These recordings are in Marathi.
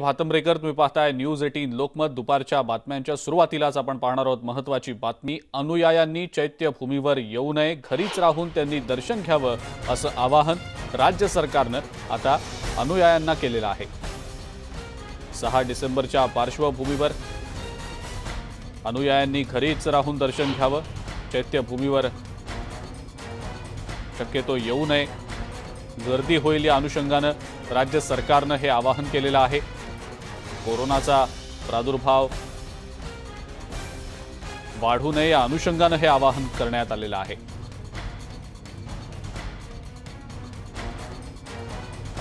भातंब्रेकर तुम्ही पाहताय न्यूज एटीन लोकमत. दुपारच्या बातम्यांच्या सुरुवातीलाच आपण पाहणार आहोत महत्वाची बातमी. अनुयायांनी चैत्यभूमीवर येऊ नये घरीच राहून त्यांनी दर्शन घ्यावं असं आवाहन राज्य सरकारनं आता अनुयायांना केलेलं आहे. सहा डिसेंबरच्या पार्श्वभूमीवर अनुयायांनी घरीच राहून दर्शन घ्यावं. चैत्यभूमीवर शक्यतो येऊ नये. गर्दी होईल या अनुषंगानं राज्य सरकारनं हे आवाहन केलेलं आहे. कोरोनाचा प्रादुर्भाव वाढू नये या अनुषंगानं हे आवाहन करण्यात आलेलं आहे.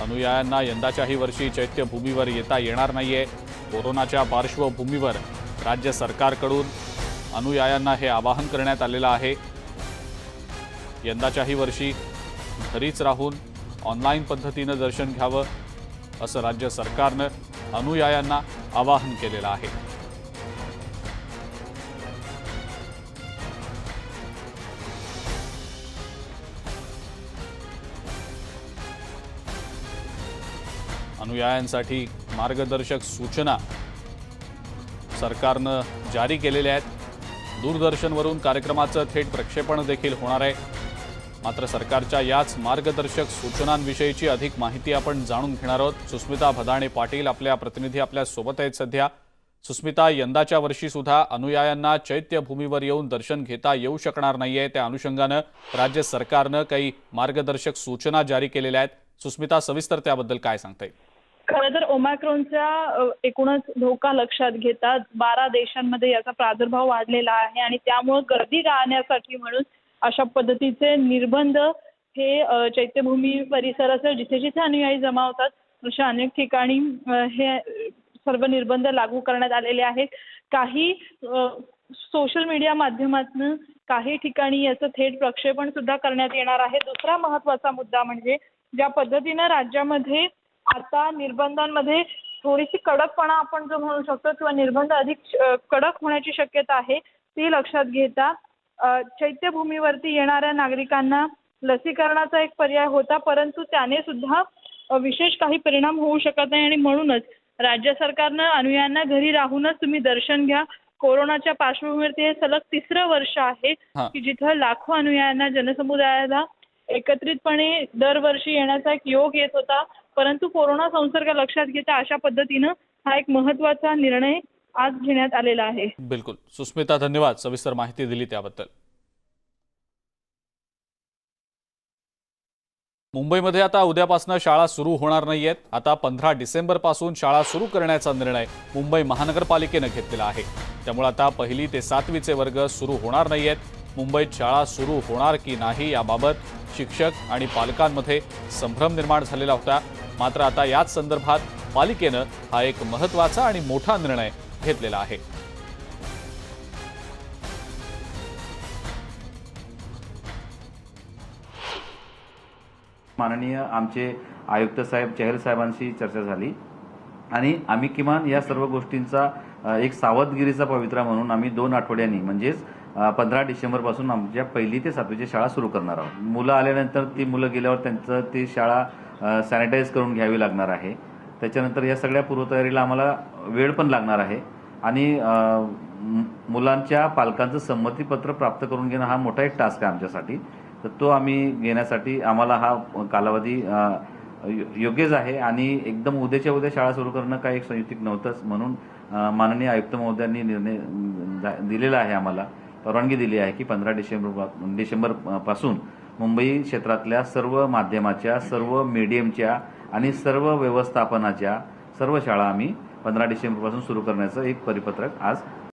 अनुयायांना यंदाच्याही वर्षी चैत्यभूमीवर येता येणार नाहीये. कोरोनाच्या पार्श्वभूमीवर राज्य सरकारकडून अनुयायांना हे आवाहन करण्यात आलेलं आहे. यंदाच्याही वर्षी घरीच राहून ऑनलाईन पद्धतीनं दर्शन घ्यावं असं राज्य सरकारनं अनुयायांना आवाहन केलेलं आहे. अनुयायांसाठी मार्गदर्शक सूचना सरकारनं जारी केलेल्या आहेत. दूरदर्शनवरून कार्यक्रमाचं थेट प्रक्षेपण देखील होणार आहे. मात्र सरकारच्या याच मार्गदर्शक सूचनांविषयीची अधिक माहिती आपण जाणून घेणार आहोत. सुस्मिता भदाणे पाटील आपल्या प्रतिनिधी आपल्यासोबत आहेत सध्या. सुस्मिता यंदाच्या वर्षी सुद्धा अनुयायांना चैत्यभूमीवर येऊन दर्शन घेता येऊ शकणार नाहीये. त्या अनुषंगानं राज्य सरकारनं काही मार्गदर्शक सूचना जारी केलेल्या आहेत. सुस्मिता सविस्तर त्याबद्दल काय सांगता येईल खरं तर ओमॅक्रॉनचा एकूणच धोका लक्षात घेता बारा देशांमध्ये याचा प्रादुर्भाव वाढलेला आहे आणि त्यामुळे गर्दी टाळण्यासाठी म्हणून अशा पद्धतीचे निर्बंध हे चैत्यभूमी चैत्यभूमी परिसरासह जिथे जिथे अनुयायी जमा होतात अशा अनेक ठिकाणी हे सर्व निर्बंध लागू करण्यात आलेले आहेत. काही सोशल मीडिया माध्यमातून काही ठिकाणी याचं थेट प्रक्षेपण सुद्धा करण्यात येणार आहे. दुसरा महत्त्वाचा मुद्दा म्हणजे ज्या पद्धतीनं राज्यामध्ये आता निर्बंधांमध्ये थोडीशी कडकपणा आपण जो म्हणू शकतो किंवा निर्बंध अधिक कडक होण्याची शक्यता आहे ती लक्षात घेता चैत्यभूमीवरती येणाऱ्या नागरिकांना लसीकरणाचा एक पर्याय होता परंतु त्याने सुद्धा विशेष काही परिणाम होऊ शकत नाही आणि म्हणूनच राज्य सरकारनं अनुयायांना घरी राहूनच तुम्ही दर्शन घ्या कोरोनाच्या पार्श्वभूमीवरती हे सलग तिसरं वर्ष आहे. की जिथं लाखो अनुयायांना जनसमुदायाला एकत्रितपणे दरवर्षी येण्याचा एक योग येत होता परंतु कोरोना संसर्ग लक्षात घेता अशा पद्धतीनं हा एक महत्त्वाचा निर्णय आज घेण्यात आलेला आहे. बिलकुल. सुस्मिता धन्यवाद. सविस्तर माहिती दिली त्याबद्दल. मुंबईमध्ये आता उद्यापासून शाळा सुरू होणार नाहीयेत. आता पंधरा डिसेंबरपासून शाळा सुरू करण्याचा निर्णय मुंबई महानगरपालिकेनं घेतलेला आहे. त्यामुळे आता पहिली ते सातवीचे वर्ग सुरू होणार नाहीयेत. मुंबईत शाळा सुरू होणार की नाही याबाबत शिक्षक आणि पालकांमध्ये संभ्रम निर्माण झालेला होता. मात्र आता याच संदर्भात पालिकेनं हा एक महत्त्वाचा आणि मोठा निर्णय घेतलेला आहे. माननीय आमचे आयुक्त साहेब चहल साहेबांशी चर्चा झाली. आणि आम्ही किमान या सर्व गोष्टींचा एक सावधगिरीचा पवित्रा म्हणून आम्ही दोन आठवड्यांनी म्हणजेच पंधरा डिसेंबरपासून आमच्या पहिली ते सातवीची शाळा सुरू करणार आहोत. मुलं आल्यानंतर ती मुलं गेल्यावर त्यांचं ती शाळा सॅनिटाईज करून घ्यावी लागणार आहे. त्याच्यानंतर या सगळ्या पूर्वतयारीला आम्हाला वेळ पण लागणार आहे. आणि मु- मुलांच्या पालकांचं संमतीपत्र प्राप्त करून घेणं हा मोठा एक टास्क आहे आमच्यासाठी. तर तो आम्ही घेण्यासाठी आम्हाला हा कालावधी योग्यच आहे. आणि एकदम उद्याच्या उद्या शाळा सुरू करणं काही एक संयुक्तिक नव्हतंच म्हणून माननीय आयुक्त महोदयांनी निर्णय जा- दिलेला आहे आम्हाला. परवानगी दिली आहे की पंधरा डिसेंबर डिसेंबरपासून मुंबई क्षेत्रातल्या सर्व माध्यमाच्या सर्व मीडियमच्या आणि सर्व व्यवस्थापनाच्या सर्व शाळा आम्ही पंधरा डिसेंबरपासून सुरू करण्याचं एक परिपत्रक आज